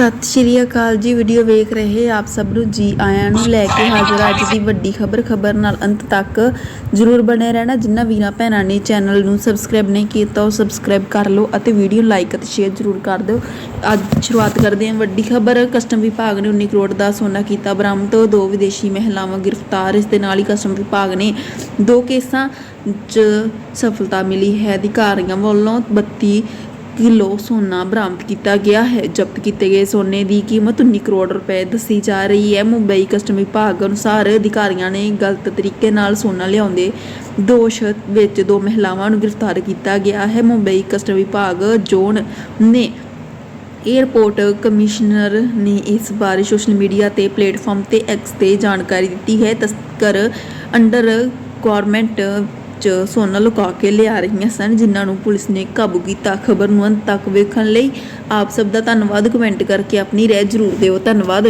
ਸਤਿ ਸ਼੍ਰੀ ਅਕਾਲ ਜੀ ਵੀਡੀਓ ਵੇਖ ਰਹੇ ਆਪ ਸਭ ਨੂੰ ਜੀ ਆਇਆਂ ਨੂੰ ਲੈ ਕੇ ਹਾਜ਼ਰ ਅੱਜ ਦੀ ਵੱਡੀ ਖਬਰ ਖਬਰ ਨਾਲ ਅੰਤ ਤੱਕ ਜਰੂਰ ਬਣੇ ਰਹਿਣਾ। ਜਿਨ੍ਹਾਂ ਵੀਰਾਂ ਭੈਣਾਂ ਨੇ ਚੈਨਲ ਨੂੰ ਸਬਸਕ੍ਰਾਈਬ ਨਹੀਂ ਕੀਤਾ, ਉਹ ਸਬਸਕ੍ਰਾਈਬ ਕਰ ਲਓ ਅਤੇ ਵੀਡੀਓ ਲਾਈਕ ਅਤੇ ਸ਼ੇਅਰ ਜਰੂਰ ਕਰ ਦਿਓ। ਅੱਜ ਸ਼ੁਰੂਆਤ ਕਰਦੇ ਹਾਂ ਵੱਡੀ ਖਬਰ। ਕਸਟਮ ਵਿਭਾਗ ਨੇ 19 ਕਰੋੜ ਦਾ ਸੋਨਾ ਕੀਤਾ ਬਰਾਮਦ। ਦੋ ਵਿਦੇਸ਼ੀ ਮਹਿਲਾਵਾਂ ਗ੍ਰਿਫਤਾਰ। ਇਸ ਦੇ ਨਾਲ ਹੀ ਕਸਟਮ ਵਿਭਾਗ ਨੇ ਦੋ ਕੇਸਾਂ 'ਚ ਸਫਲਤਾ ਮਿਲੀ। ਹੈ ਅਧਿਕਾਰੀਆਂ ਵੱਲੋਂ 32 ਕਿਲੋ ਸੋਨਾ ਬਰਾਮਦ ਕੀਤਾ ਗਿਆ ਹੈ। ਜ਼ਬਤ ਕੀਤੇ ਗਏ ਸੋਨੇ ਦੀ ਕੀਮਤ 19 ਕਰੋੜ ਰੁਪਏ ਦੱਸੀ ਜਾ ਰਹੀ ਹੈ। ਮੁੰਬਈ ਕਸਟਮ ਵਿਭਾਗ ਅਨੁਸਾਰ ਅਧਿਕਾਰੀਆਂ ਨੇ ਗਲਤ ਤਰੀਕੇ ਨਾਲ ਸੋਨਾ ਲਿਆਉਂਦੇ ਦੋਸ਼ ਵਿੱਚ ਦੋ ਮਹਿਲਾਵਾਂ ਨੂੰ ਗ੍ਰਿਫਤਾਰ ਕੀਤਾ ਗਿਆ ਹੈ। ਮੁੰਬਈ ਕਸਟਮ ਵਿਭਾਗ ਜ਼ੋਨ ਨੇ ਏਅਰਪੋਰਟ ਕਮਿਸ਼ਨਰ ਨੇ ਇਸ ਬਾਰੇ ਸੋਸ਼ਲ ਮੀਡੀਆ ਤੇ ਪਲੇਟਫਾਰਮ ਤੇ ਐਕਸ ਤੇ ਜਾਣਕਾਰੀ ਦਿੱਤੀ ਹੈ। ਤਸਕਰ ਅੰਡਰ ਗਵਰਨਮੈਂਟ ਚ ਸੋਨਾ ਲੁਕਾ ਕੇ ਲਿਆ ਰਹੀਆਂ ਸਨ, ਜਿਨ੍ਹਾਂ ਨੂੰ ਪੁਲਿਸ ਨੇ ਕਾਬੂ ਕੀਤਾ। ਖਬਰ ਨੂੰ ਅੰਤ ਤੱਕ ਵੇਖਣ ਲਈ ਆਪ ਸਭ ਦਾ ਧੰਨਵਾਦ। ਕਮੈਂਟ ਕਰਕੇ ਆਪਣੀ ਰਾਏ ਜ਼ਰੂਰ ਦਿਓ। ਧੰਨਵਾਦ।